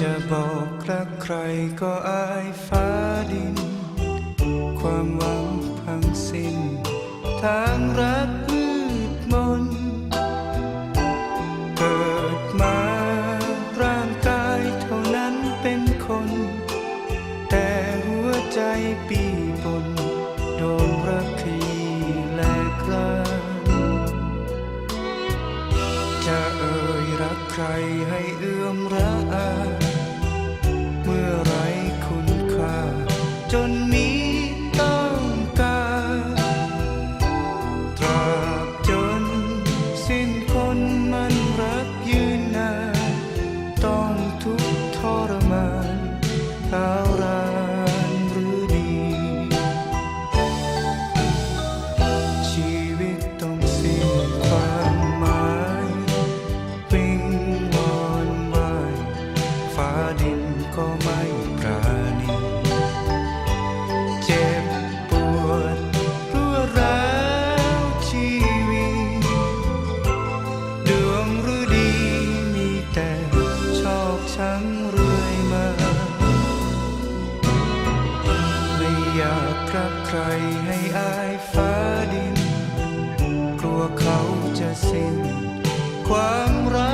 จะบอกรักใครก็อายฟ้าดิน ความหวังพังสิ้น ทางรักมืดมน เกิดมาร่างกายเท่านั้นเป็นคน แต่หัวใจปีบน โดนรักทีแลกลาจะเอ รักใครให้เอื้อมระอาเมื่อไรคุณค่า จนมีต้องการตราบจนสิ้นคนมันรักยืนนานต้องทุกข์ทรมานร้าวร ดินก็ไม่ปราณีเจ็บปวดรั่วร้าวชีวิตดวงหรือดีมีแต่ชอกช้ำเรื่อยมา ไม่อยากรักใครให้อายฟ้าดิน กลัวเขาจะสิ้นความรัก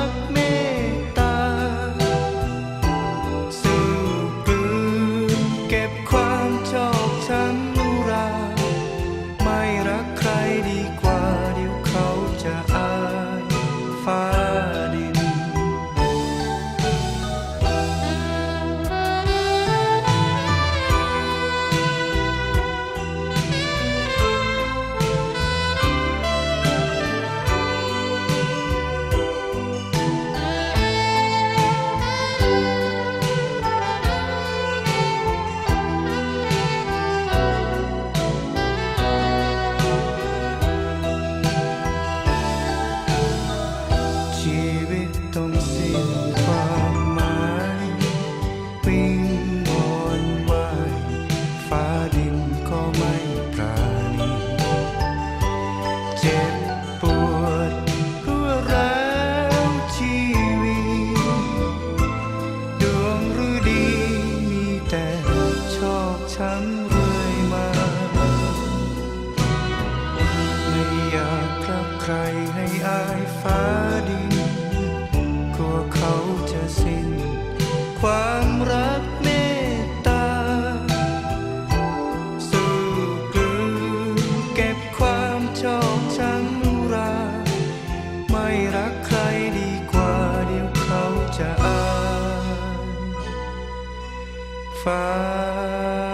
รใครให้อายฟ้าดินกลัวเขาจะสิ้น ความรักเมตตา สู้กลืนเก็บความชอกช้ำรา ไม่รักใครดีกว่าเดี๋ยวเขาจะอายฟ้า